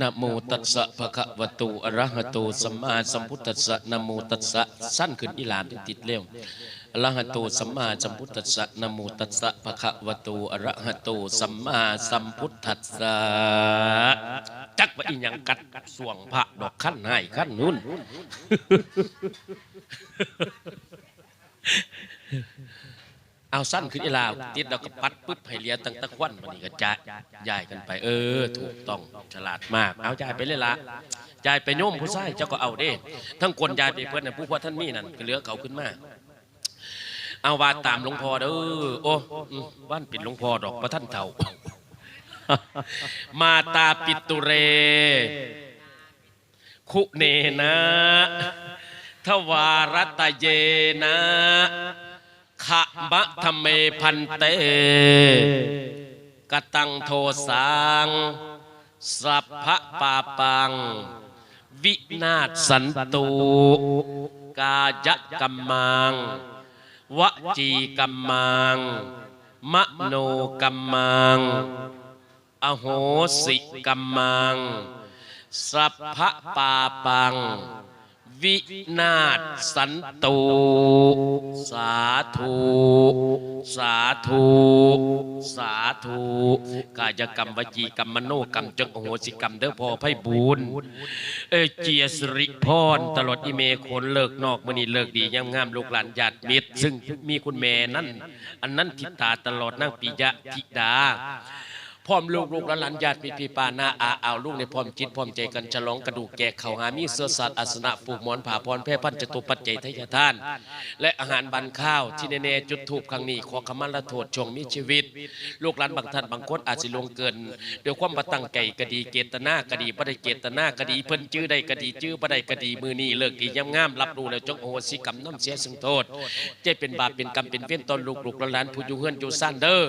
นะโมตัสสะภะคะวะโตอะระหะโตสัมมาสัมพุทธัสสะนะโมตัสสะสั้นขึ้นอีหลานติดเร็วอะระหะโตสัมมาสัมพุทธัสสะนะโมตัสสะภะคะวะโตอะระหะโตสัมมาสัมพุทธัสสะจักว่าอีหยังกัดสวงพระดอกขั้นให้ขั้นนู้น เอาสั้นขึ้นอีลาวติดเราก็ปัดปุ๊บให้เหลียตั้งตะควันวันนี้ก็จ่ายย้ายกันไป เออ ถูกต้องฉลาดมาก เอาจ่ายไปเลยละจ่ายไปโยมผู้ชายเจ้าก็เอาเด้ ทั้งคนจ่ายไปเพื่อนนะผู้พ่อท่านมีนั่นก็เหลือเขาขึ้นมาเอาว่าตามหลวงพ่อเด้อโอ้อืมบ้านปิดหลวงพ่อดอกพระท่านเฒ่ามาตาปิตุเร คุเนนะทวารตะเยนะ ขะมะทเมพันเตกตังโทสังสัพพะปาปัง วินาศสันตุกายกัมมังวจีกัมมังมโนกัมมัง อโหสิกัมมัง สัพพะปาปัง วินาศสันตุสาธุสาธุสาธุกายกรรมวจีกรรมมโนกรรมจงอโหสิกรรมเด้อพอไพ่บุญเอเจียสริพรตลอดอีเมคนเลิกนอกมื่อนี้เลิกดีงามงามลูกหลานญาติมิตรซึ่งมีคุณแม่นั่นอันนั้นทิตาตลอดนั่งปิยะธิดา พร้อมลูกลูกและหลานญาติมีพี่ปานาอาเอาลูกในพร้อมจิตพร้อมใจกันฉลองกระดูกแก่เขาหามีเสื้อสัตว์อาสนะผูกหมอนผ่าพรแพร่พันจตุปัจเจยทยทาน และอาหารบันข้าว ที่แน่ๆจุดถูกครั้งนี้ขอขมันละโทษชวงมีชีวิต ลูกหลานบางท่านบางคนอาจสิลงเกินเดี๋ยวความมาตั้งไก่กะดีเกตนากะดีบ่ไดเกตนากะดีเพิ่นจื้อได้กะดีจื้อบ่ได้กะดีมือนี้เลิกดียามงามรับรู้แล้วจงโอสิกรรมน้ำเสียซึ่งโทษเจะเป็นบาปเป็นกรรมเป็นเว้นตอนลูกลูกหลานผู้อยู่เฮือนอยู่ซ่านเด้อ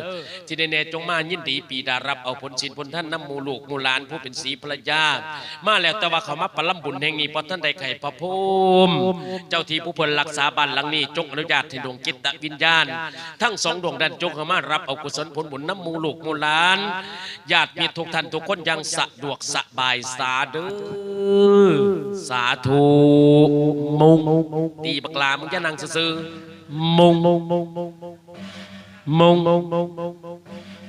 ที่แน่ๆจงมายินดีปีดารับเอาผลศีลผลท่านน้ำมูลูกมูหลานผู้เป็นสีภรรยา มาแล้วแต่ว่าเขามาปลำบุญแห่งนี้เพราะท่านใดไข่พระภูมิเจ้าที่ผู้เพิ่นรักษาบ้านหลังนี้ จงอนุญาตให้ดวงจิตตวิญญาณ ทั้งสองดวงดันจงเข้ามารับเอากุศลผลบุญน้ำมูลูกมูหลานญาติมีทุกท่านทุกคนยังสะดวกสบายสาเด้อสาธุมุงตีบักลามึงจะนั่งซื่อมุงมุงมุงมุงมุงมุง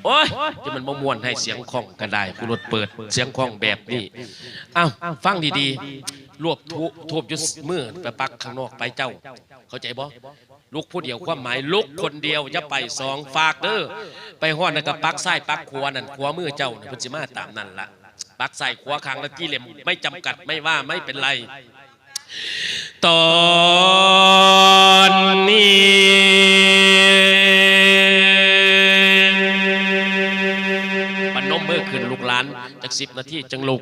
โอ้ยจะมันมามวนให้เสียงของกันได้ผู้รถเปิดเสียงของแบบนี้อ้าวฟังดีๆ รวบทุทูบยุสมือไปปักข้างนอกไปเจ้า เข้าใจบ่ลุกผู้เดียวความหมายลุกคนเดียวอย่าไปสองฝากเด้อไปห้อนนะกับปักซ้ปักขวานั่นขวามือเจ้าเนี่ยพิ่นสิมาตามนั่นละปักซ้ขวาข้างละกี่เหลี่ยมไม่จำกัดไม่ว่าไม่เป็นไรตอนนี้ จากสิบนาทีจังลูก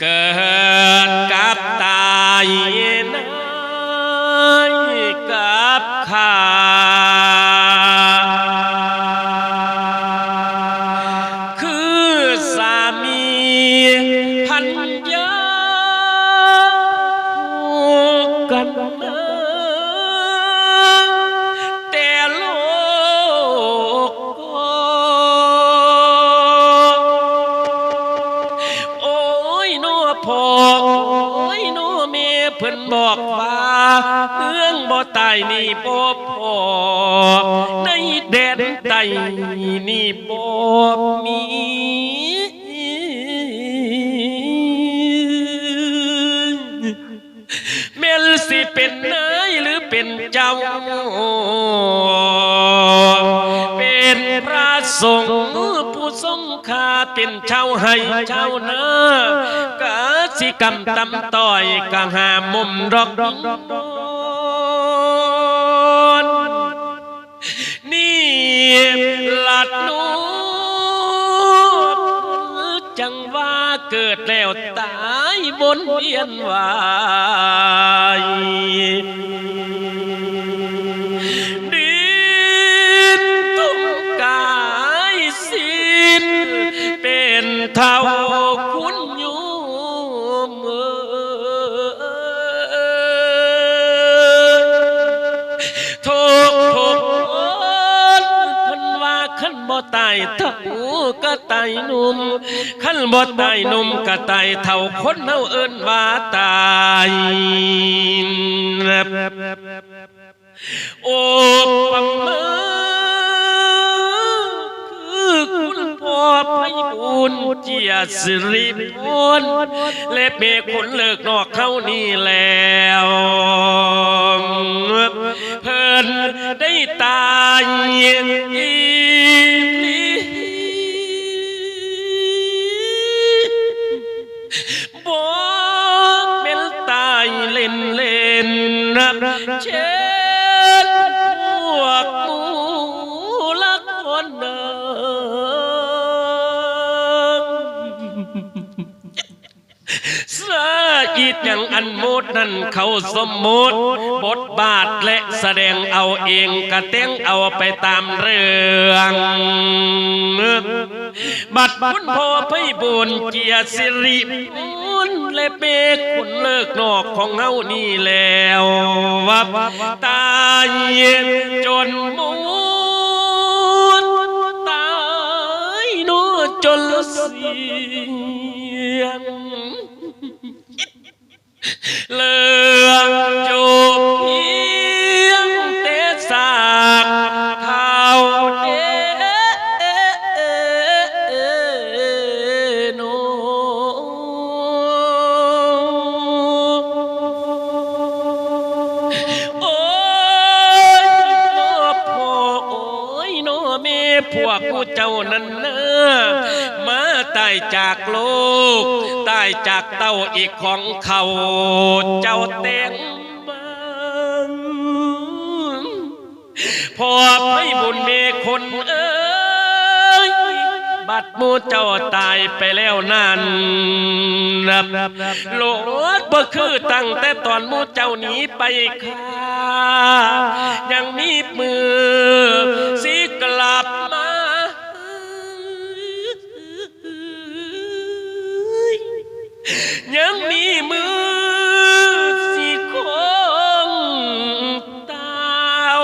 เกิดกับตายนายกับข้า นี่บ่พอในแดนใต้นี่บ่มีเมลสิเป็นนายหรือเป็นเจ้า เป็นพระสงฆ์ผู้ทรงคาเป็นเจ้าให้เจ้านากาสิกรรมตำต่อยกะหามุมรอก หลัดนูจังว่าเกิดแล้วตายบนเวียนวายดินตุ้มกายสิ้นเป็นเท่า ทุกทุกคนเพิ่นว่าขันบ่ตเท่าก็ตายหนุ่มขั้นบ่ตายหนุ่มก็ตายเท่าคนเฮาเอิ้นว่าตายโอ้ปังมาคือคุณพ่อไพบูลย์เจียสิริพลและเมคนเลิกนอกเขานี่แล้วเพิ่นได้ตายอีห ๆ อีดอย่างอันโมดนั่นเขาสมมุติบทบาทและแสดงเอาเองกระเต้งเอาไปตามเรื่อง บัดคุณพ่อไพบุญเกียรติสิริบุญและเปกคุณเลิกนอกของเฮานี่แล้ววับตาเย็นจนมูดตายโนจนเสียง เลืองจู จากเต้าอีกของเขาเจ้าแต่งมันพอไม่บุญเมคนเอ้ยบัดมูเจ้าตายไปแล้วนั่นนับโลดบ่คือตั้งแต่ตอนมูเจ้าหนีไปค่ายังมีมือสิกลับ ยังมีมือสิคงตาว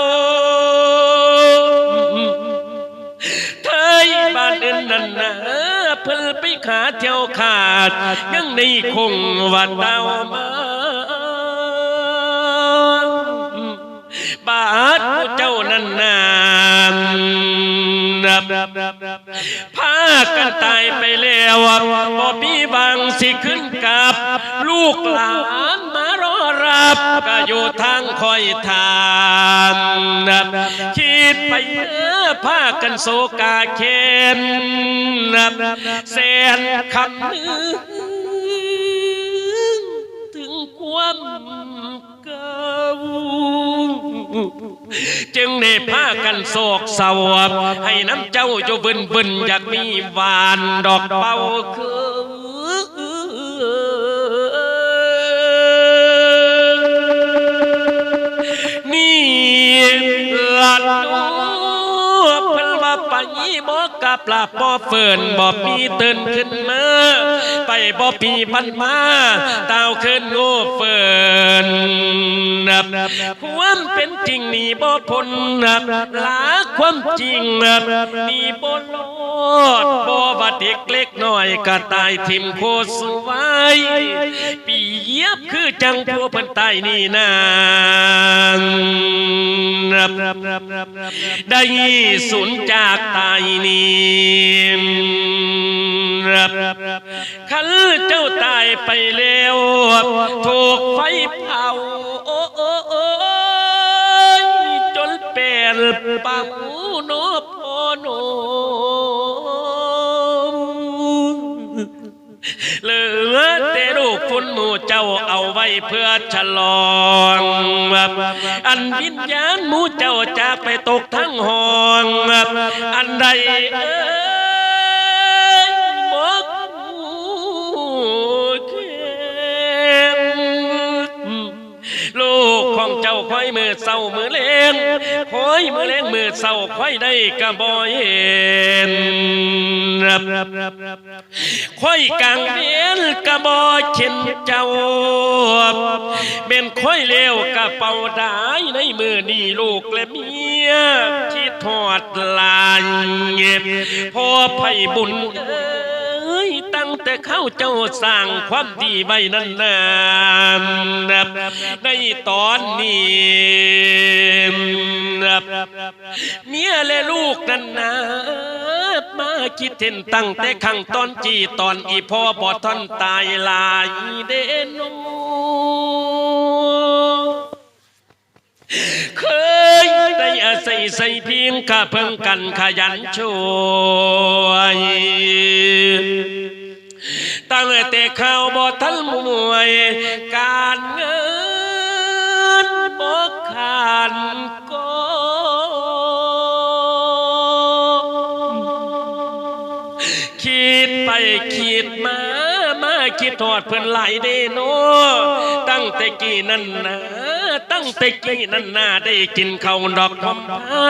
เธยบ้านอื่นนันนะเพิ่นไปขาเที่ยวขาด ยังในคงวัดดาวมาบาดเจ้านันนานนับพากัน ตายไปแล้วบ่มีบางสิขึ้นกับ ลูกหลานมารอรับก็อยู่ทางคอยทานคิดไปเออพากันโศกาเคนแสนคำนึงถึงความ จึงได้ากันโศกเศร้าให้น้ำเจ้าอยู่บึนบึนอยากมีหวานดอกเป่าคือนี่ลัดดูเพิ่นว่าไปบ่กลับลาบ่เฟินบ่ปีเตื่นขึ้นมา ไปบ่ปีพันมาตาวขึ้นโง่เฟินนับความเป็นจริงนี่บ่พ้นนับลาความจริงนับนี่บ่ลอดบ่ว่าเด็กเล็กน้อยก็ตายทิมโคสไว้เปียบคือจังผู้เพิ่นตายนี่นานได้สูญจากตายนี้ขันเจ้าตายไปแล้วถูกไฟเผาโอ้โอ้โอ้จนเป็นปาหูโนพอโนเหลือแต่ลูกคุณหมู่เจ้าเอาไว้เพื่อฉลองอันวิญญาณหมู่เจ้าจากไปตกทั้งห้องอันใดเอ้ยาค่อยมือเศร้ามือเล่งค่อยมือเล่งมือเศร้าค่อยได้กระบอยเห็นค่อยกลางเบียนกระบอเช่นเจ้าเป็นค่อยเลวกระเป๋าได้ในมือนี่ลูกและเมียยคิดทอดลายเงียบพอไผ่บุญเอ แต่เข้าเจ้าสร้างความดีไว้นั่นนานในตอนนี้เมียและลูกนั่นนะมาคิดเห็นตั้งแต่ขังตอนจีตอนอีพ่อบอทอนตายลายเดนโนเคยได้อาศัยใส่เพียงกะเพิ่งกันขยันช่วย ตั้งแต่ข้าวบ่ทันมวย การเงินบ่ขาดก็คิดไปคิดมามาคิดทอดเพื่อนหลายเดโนตั้งแต่กี้นั่นนะตั้งแต่กี้นั่นนาได้กินข้าวดอกความผ้า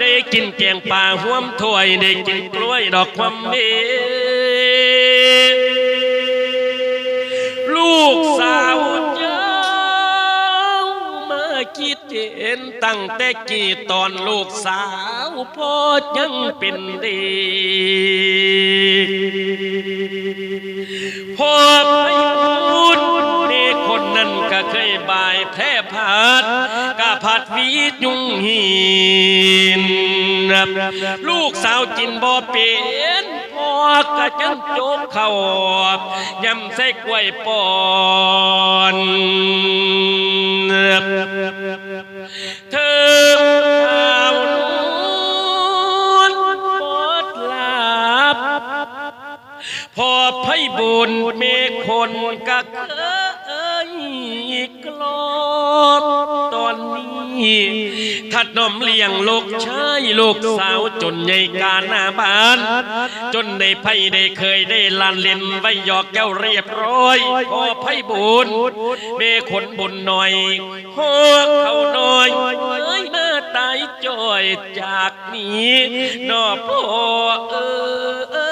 ได้กินแกงปลาห่วมถ้วยได้กินกล้วยดอกความเบ ลูกสาวเจ้ามาคิดเห็นตั้งแต่กี่ตอนลูกสาวพ่อยังเป็นเด็กพอไปพูดเด็กคนนั้นก็เคยบายแพร่พัดกะผัดวีดยุงหินลูกสาวกินบ่เป็น อกกะจังโจกเข่ายำใส่กล้วยปอนเธอข้าวนวลปอดลาบพอไพ่บุญเมฆคนกะเคย กลอบตอนนี้ถัดนมเลี้ยงลูกชายลูกสาวจนใหญ่กาหน้าบ้าน จนในไพ่ได้เคยได้ลานเล่นไว้หยอกแก้วเรียบร้อยพอไพ่บุญเมคนบุญหน่อยหัวเขาหน่อยเอ้ยมาตายจ่อยจากนี้นอพ่อเออ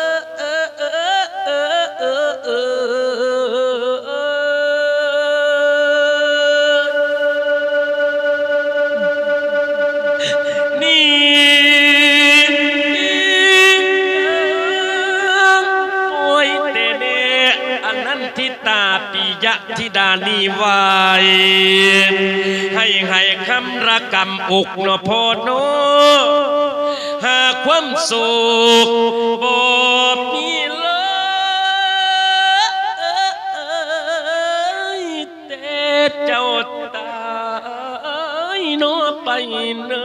ธิดานีไวายให้ให้คำระกำอกนพโนหาความสุขบ่มีเลยแต่เจ้าตายโนไปเนิ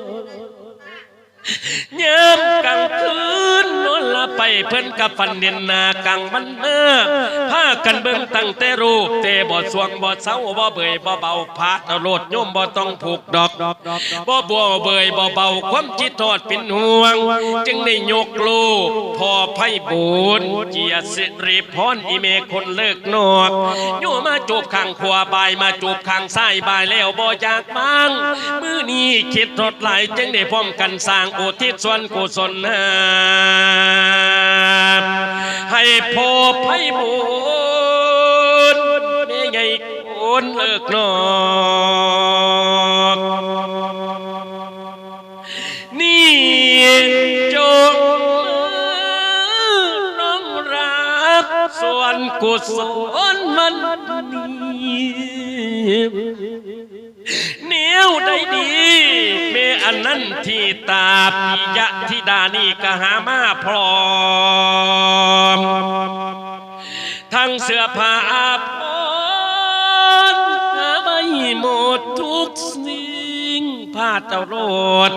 นยามกลางคืนนอนละไปเพิ่นกับฟันเนียนนา กลางวันเนื้อพากันเบิ่งตั้งแต่รูปเตบ่สวงบ่เศร้าบ่เบื่อบ่เบาพาดเอาโลดโยมบ่ต้องผูกดอกบ่บัวเบยบ่เบาความจิตทอดเป็นห่วง จึงได้ยกลูกพ่อไพ่บุญเจียสิริพรอีเมคนเลิกนอกโยมาจูบข้างขวาบายมาจูบข้างซ้ายบายแล้วบ่อยากบ้างมือนี้คิดทดไหลายจึงได้พร้อมกันสร้างอุทิศส่วนกุศลให้พอไพ่บุญแม่ใหญ่คนเลิกนอกนี่จงน้อมรับส่วนกุศลมันนี้เหนียวได้ดีเมอันนั้นที่ตาปิยะธิดานี่กหามาพรอ งผ้าเจ้าโรด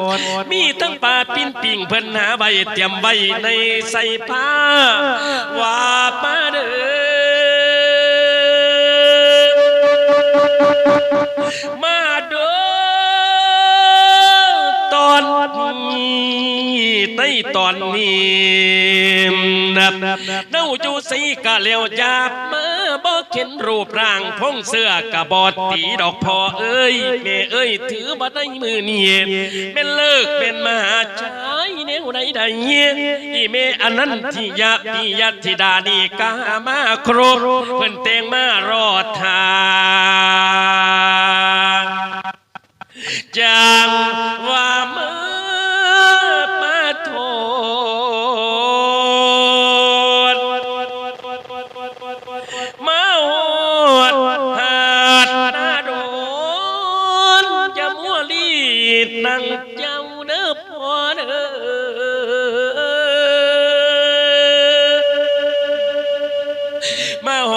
มีทั้งปลาปิ้นปิ่งเพิ่นหาใบเตรียมใบในใส่ผ้า ว่ามาเด้อมา อนนี้ในตอนนี้นับเน่าจูสีกะเลียวจาบมาบอกเข็นรูปร่างพงเสื้อกะบอดตีดอกพอเอ้ยแม่เอ้ยถือบัดในมือนี่เป็นเลิกเป็นมหาชายแนวใดใดอีเมอันนั้นที่ยะปียะธิดานีกามาครบเพิ่นเตงมารอทา งจั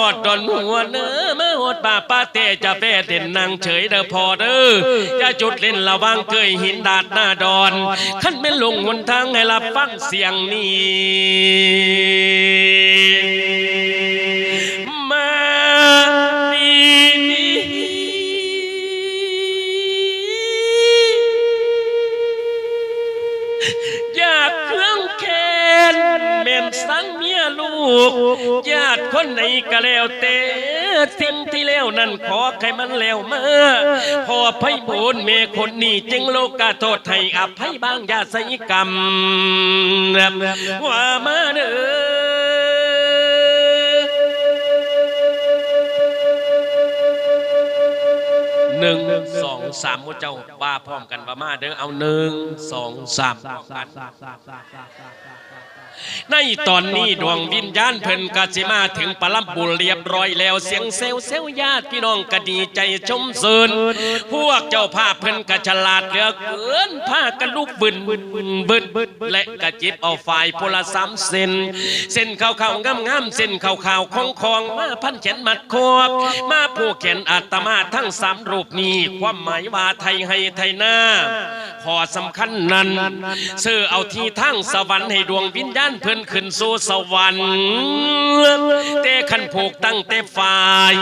อดดอนหัวเนอมาหอดป่าป้าเตจะแป้เด่นนางเฉยเด้อพอเด้อจะจุดเล่นระวังเกยหินดาดหน้าดอนขั้นไม่ลงวนทางให้รับฟังเสียงนี้ กญาติคนไหนก็แล้วแต่สิ่งที่แล้วนั่นขอให้มันแล้วมาพอไพ่บุญเมคนนี้จึงโลกาโทษให้อภัยบางญาติกรรมว่ามาเด้อ หนึ่งสองสามหมดเจ้าว่าพร้อมกันว่ามาเด้อเอาหนึ่งสองสามพร้อมกันในตอนนี้ดวงวิญญาณเพิ่นกสิมาถึงปลัมบุญเรียบร้อยแล้วเสียงเซลเซลญาติพี่น้องก็ดีใจชมเสินพวกเจ้าภาพเพิ่นก็ฉลาดเหลือเกินผ้ากันลูกบึนบึนบึนและกระจิบเอาฝ่ายพละสามเส้นเส้นขาวๆงามงามๆเส้นขาวๆของคองมาพันแขนมัดคอบมาผูกแขนอาตมาทั้งสามรูปนี้ความหมายว่าไทยให้ไทยหน้าขอสำคัญนั้นซื้อเอาที่ทั้งสวรรค์ให้ดวงวิญญาณเพิ่นขึ้นสู่สวรรค์แต่ขันผูกตั้งแต่ฝ่าย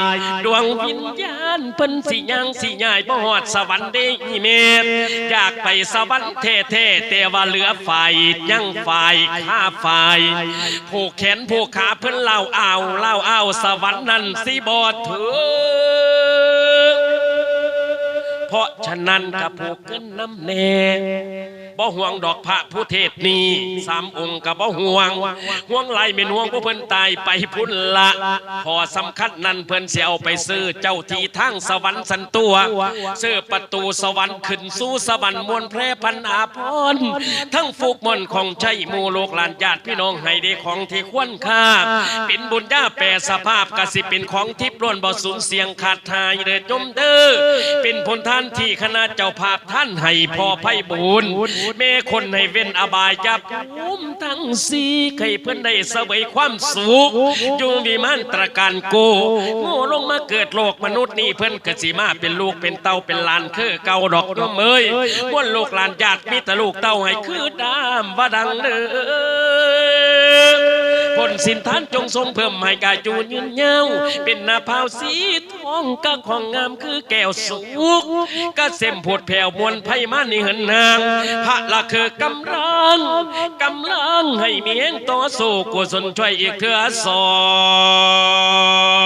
ดวงวิญญาณเพิ่นสิยังสิยายบ่ฮอดสวรรค์ได้อีเมตอยากไปสวรรค์เท่ๆแต่ว่าเหลือฝ่ายยังฝ่ายข้าฝ่ายผูกแขนผูกขาเพิ่นเล่าอ้าวเล่าอ้าวสวรรค์นั้นสิบ่ถึง เพราะฉะนั้นกับผูกขึ้นน้ำแน่บ่ห่วงดอกพระผู้เทศนี้สามองค์กับบ่ห่วง ห่วงไหลเป็นห่วงผู้เพิ่นตายไปพุ่นละ พอสำคัญนั้นเพิ่นเสียเอาไปซื้อเจ้าที่ทางสวรรค์สันตัวซื้อประตูสวรรค์ขึ้นสู่สวรรค์มวลแพร่พันอาพรทั้งฟูกมนของใจหมู่โลกลานญาติพี่น้องให้ได้ของที่ควรค่า เป็นบุญญาแปรสภาพกสิเป็นของทิพย์ล้วนบ่สูญเสียงขาดหายเด้อดจมเด้อเป็นผลท่านที่คณะเจ้าภาพท่านให้พอไพ่บุญเมคนให้เว้นอบายจับภูมิทั้งสีให้เพื่อนได้เสวยความสุขอยู่วิมานตรการโกโง่ลงมาเกิดโลกมนุษย์นี่เพื่อนกสิมาเป็นลูกเป็นเต้าเป็นลานคือเก่าดอกน้องเมยบนลูกลานญาติมีแต่ลูกเต้าให้คือดามว่าดังเด้อ ผลสินทานจงทรงเพิ่มให้กายจูนยืนยาวเป็นนาพาวสีทองกะของงามคือแก้วสุกกะเสมผดแผ่วมวลไพมานี่เหินนาง พระละคือกำลังกำลังให้เมียงต่อสู้กุศลช่วยอีกเถือสอง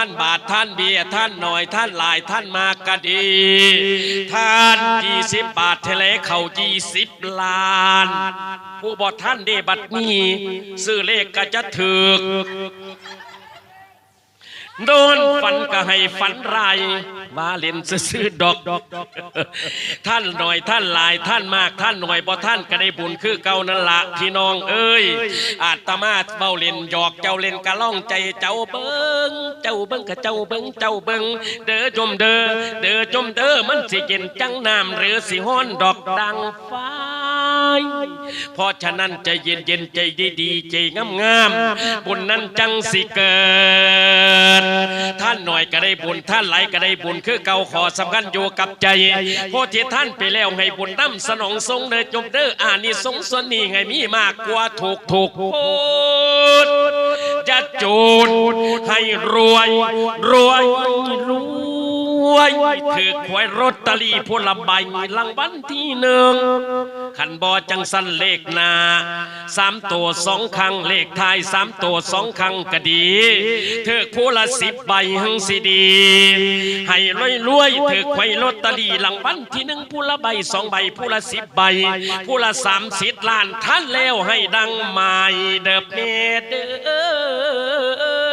ท่านบาทท่านเบียร์ท่านหน่อยท่านหลายท่านมากก็ดี ท่านยี่สิบบาทเทเลเข่ายี่สิบล้าน ผู้บอท่านเดบัดนี้ซื้อเลขก็จะถึก โดนฝันก็ให้ฝันไรายว่าเล่นซื้อๆดอก ท่านหน่อยท่านหลายท่านมากท่านหน่อยบ่ท่านก็ได้บุญคือเก่านั่นละพี่น้องเอ้ย อาตมาเบ้าเล่นหยอกเจ้าเล่นกะล่องใจเจ้าเบิ้งเจ้าเบิ้งกะเจ้าเบิ้งเจ้าเบิ้งเด้อจมเด้อเด้อจมเด้อมันสิเย็นจังน้ำหรือสิฮ้อนดอกดังฟ้า เพราะฉะนั้นใจเย็นเย็นๆใจดีดีๆใจงามงามๆบุญนั้นจังสิเกิด ท่านหน่อยก็ได้บุญท่านไหลายก็ได้บุญคือเก่าขอสำคัญอยู่กับใจเพราะที่ท่านไปแล้วให้บุญน้ำสนองทรงเด้อจมเด้ออานิสงส์ส่วนนี้ให้มีมากกว่าถูกถูกโพดจะจูดให้รวยรวยรวย ถือควยรถตอรีพลใบรางวัลที่หนึ่งขันบอจังสันเลขนาสามตัวสองครั้งเลขทายสามตัวสองครั้งก็ดีเถือผู้ละสิบใบหังสิดี ให้รวยรวยถือไข่ลอตเตอรี่รางวัลที่หนึ่งผู้ละใบสองใบผู้ละสิบใบผู้ละสามสิบล้านท่านแล้วให้ดังไม้เดบเมเดอ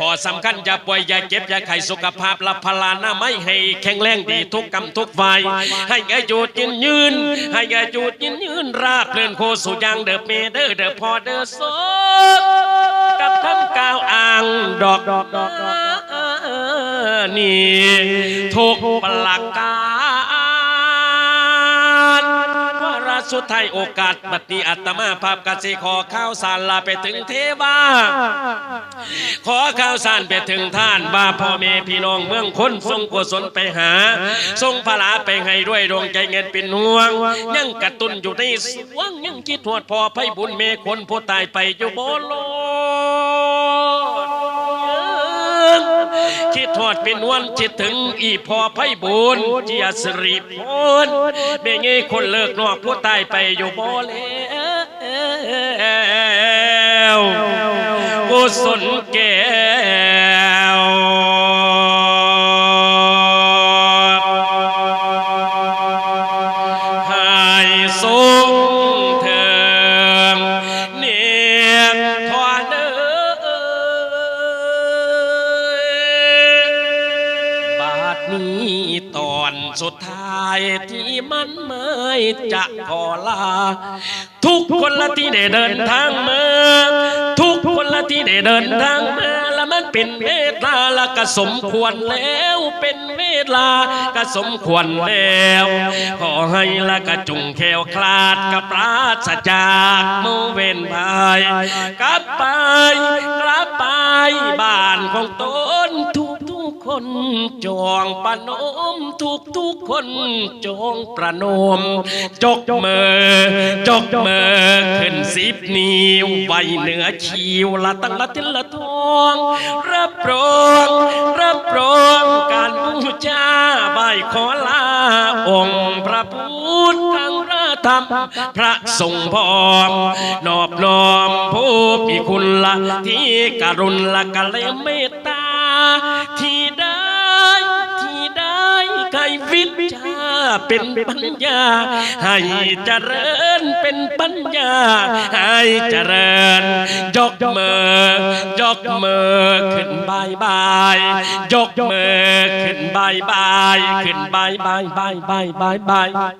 ขขอสำคัญอย่าป่วยอย่าเจ็บอย่าไข้สุขภาพละพลานาไม่ให้แข็งแรงดีทุกกรรมทุกฝ่ายให้อายุยืนยืน ให้อายุยืนยืนราบเลื่อนโคสุยังเดอเมเดอเดอพอเดอโซกับทำกาวอ่างดอกดอกดอกนี่ทุกประหลักกา สุดท้ายโอกาสบัดนี้อัตมาภาพกสิขอข้าวสารลาไปถึงเทวาขอข้าวสารไปถึงท่านว่าพ่อแม่พี่น้องเมืองคนทรงกุศลไปหา ทรงพลาไปให้ด้วยดวงใจเงินเป็นห่วง ยังกระตุนอยู่ในสวงยังคิดทวดพอไพ่บุญเมคนผู้ตายไปอยู่บนโลก คิดทอดเป็นวันจิตถึงอีพอไพ่บุญเจียสรีพนเม่งี้คนเลิกนอกผู้ตายไปอยู่บ่แล้วกุศลแก่ ตอนสุดท้ายที่มันไม่จะขอลา ทุกคนละที่ได้เดินทางมา ทุกคนละที่ได้เดินทางมาแล้วมันเป็นเวลาละก็สมควรแล้วเป็นเวลาก็สมควรแล้วขอให้ละก็จุงแขวคลาดกับปราศจากโมเวนภายกลับไปกลับไปบ้านของตนทุก คนจองประนมทุกทุกคนจองประนม จกมือจกมือขึ้นสิบนิ้วไว้เหนือคิวละตั้งละทิละทองรับรองรับรองการบูชาใบขอลาองค์พระพุทธทั้งพระธรรมพระสงฆ์พร้อมนอบน้อมผู้มีคุณละที่กรุณละกะเลเมตตาที่ วิชาเป็นปัญญา ให้เจริญเป็นปัญญา ให้เจริญ ยกมือยกมือขึ้นบายบายยกมือขึ้นบายบายขึ้นบายบายบายบายบายบาย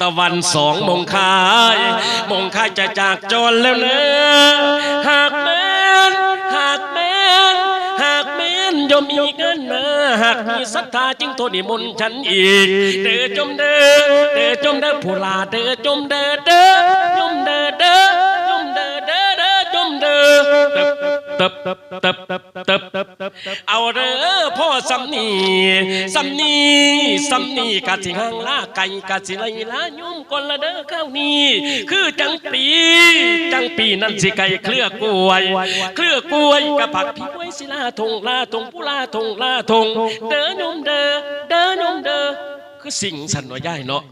ตะวันสองมงคาย มงคายจะจากจรแล้วเนอะหากแม้น แม้นยมมีเงินมาหากมีศรัทธาจึงโทษนิมนต์ฉันอีก เด้อจมเด้อเด้อจมเด้อผู้ลาเด้อจมเด้อเด้อจมเด้อเด้อ ตบตบตบตบตบตบตบเอาเด้อพ่อสำนีสำนีสำนีกะสิหังลาไก่กะสิไลลายุ่มคนละเด้อข้าวนี้คือจังปีจังปีนั้นสิไก่เคลือกล้วย เคลือกล้วยกะผักพี่ไว้สิลาทงลาทงผู้ลาทงลาทงเด้อยุ่มเด้อเด้อยุ่มเด้อคือสิ่งสันว่าย่ายเนาะ